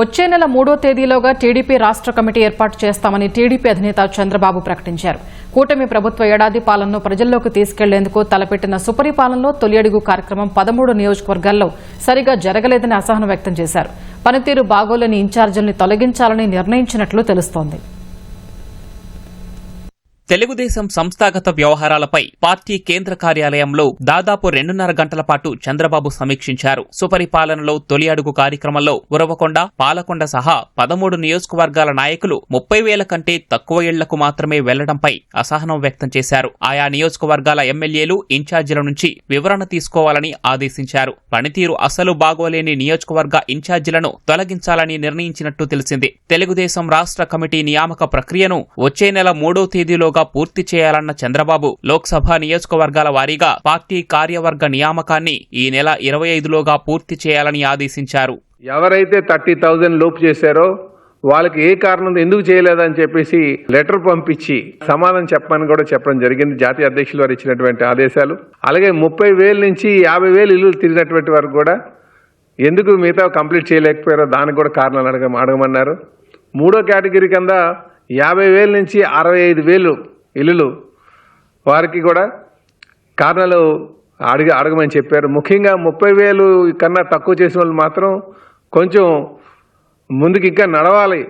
వచ్చే నెల మూడో తేదీలోగా టీడీపీ రాష్ట్ర కమిటీ ఏర్పాటు చేస్తామని టీడీపీ అధినేత చంద్రబాబు ప్రకటించారు. కూటమి ప్రభుత్వ ఏడాది పాలనను ప్రజల్లోకి తీసుకెళ్ళేందుకు తలపెట్టిన సుపరిపాలనలో తొలి అడుగు కార్యక్రమం పదమూడు నియోజకవర్గాల్లో సరిగా జరగలేదని అసహనం వ్యక్తం చేశారు. పనితీరు బాగోలేని ఇన్ఛార్జీల్ని తొలగించాలని నిర్ణయించినట్లు తెలుస్తోంది. తెలుగుదేశం సంస్థాగత వ్యవహారాలపై పార్టీ కేంద్ర కార్యాలయంలో దాదాపు రెండున్నర గంటల పాటు చంద్రబాబు సమీక్షించారు. సుపరిపాలనలో తొలి అడుగు కార్యక్రమంలో ఉరవకొండ పాలకొండ సహా పదమూడు నియోజకవర్గాల నాయకులు ముప్పై వేల కంటే తక్కువ ఇళ్ళకు మాత్రమే వెళ్ళడంపై అసహనం వ్యక్తం చేశారు. ఆయా నియోజకవర్గాల ఎమ్మెల్యేలు ఇన్ఛార్జీల నుంచి వివరణ తీసుకోవాలని ఆదేశించారు. పనితీరు అసలు బాగోలేని నియోజకవర్గ ఇన్ఛార్జీలను తొలగించాలని నిర్ణయించినట్టు తెలిసింది. తెలుగుదేశం రాష్ట్ర కమిటీ నియామక ప్రక్రియను వచ్చే నెల మూడో తేదీలో తేదీలోగా పూర్తి చేయాలన్న చంద్రబాబు లోక్సభ నియోజకవర్గాల వారీగా పార్టీ కార్యవర్గ నియామకాన్ని ఈ నెల ఇరవై ఐదులోగా పూర్తి చేయాలని ఆదేశించారు. ఎవరైతే థర్టీ థౌజండ్ లోపు చేశారో వాళ్ళకి ఏ కారణం ఎందుకు చేయలేదని చెప్పేసి లెటర్ పంపించి సమాధానం చెప్పమని కూడా చెప్పడం జరిగింది. జాతీయ అధ్యక్షులు వారు ఇచ్చినటువంటి ఆదేశాలు. అలాగే ముప్పై వేల నుంచి యాభై వేలు ఇల్లు తిరిగినటువంటి వారు కూడా ఎందుకు మిగతా కంప్లీట్ చేయలేకపోయారో దానికి కూడా కారణాలు అడగ అడగమన్నారు. మూడో కేటగిరీ కింద యాభై వేల నుంచి అరవై ఐదు వేలు ఇల్లులు వారికి కూడా కారణాలు అడిగ అడగమని చెప్పారు. ముఖ్యంగా ముప్పై వేలు కన్నా తక్కువ చేసిన వాళ్ళు మాత్రం కొంచెం ముందుకు ఇంకా నడవాలి.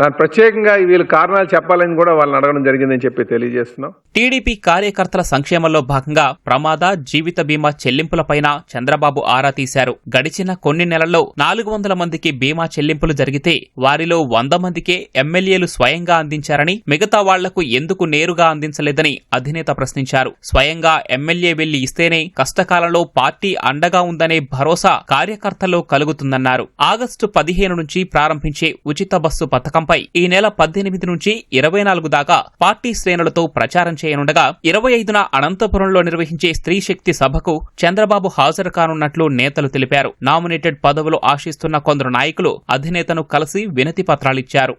దాని ప్రత్యేకంగా వీళ్ళు కారణాలు చెప్పాలని కూడా వాళ్ళని అడగడం జరిగిందని చెప్పి తెలియజేస్తున్నాం. టీడీపీ కార్యకర్తల సంక్షేమంలో భాగంగా ప్రమాద జీవిత బీమా చెల్లింపులపైన చంద్రబాబు ఆరా తీశారు. గడిచిన కొన్ని నెలల్లో నాలుగు వందల మందికి బీమా చెల్లింపులు జరిగితే వారిలో వంద మందికే ఎమ్మెల్యేలు స్వయంగా అందించారని మిగతా వాళ్ళకు ఎందుకు నేరుగా అందించలేదని అధినేత ప్రశ్నించారు. స్వయంగా ఎమ్మెల్యే వెళ్ళి ఇస్తేనే కష్టకాలంలో పార్టీ అండగా ఉందనే భరోసా కార్యకర్తల్లో కలుగుతుందన్నారు. ఆగస్టు పదిహేను నుంచి ప్రారంభించే ఉచిత బస్సు పథకం పథకంపై ఈ నెల పద్దెనిమిది నుంచి ఇరవై నాలుగు దాకా పార్టీ శ్రేణులతో ప్రచారం చేయనుండగా ఇరవై ఐదున అనంతపురంలో నిర్వహించే స్త్రీ శక్తి సభకు చంద్రబాబు హాజరు కానున్నట్లు నేతలు తెలిపారు. నామినేటెడ్ పదవులు ఆశిస్తున్న కొందరు నాయకులు అధినేతను కలిసి వినతి పత్రాలిచ్చారు.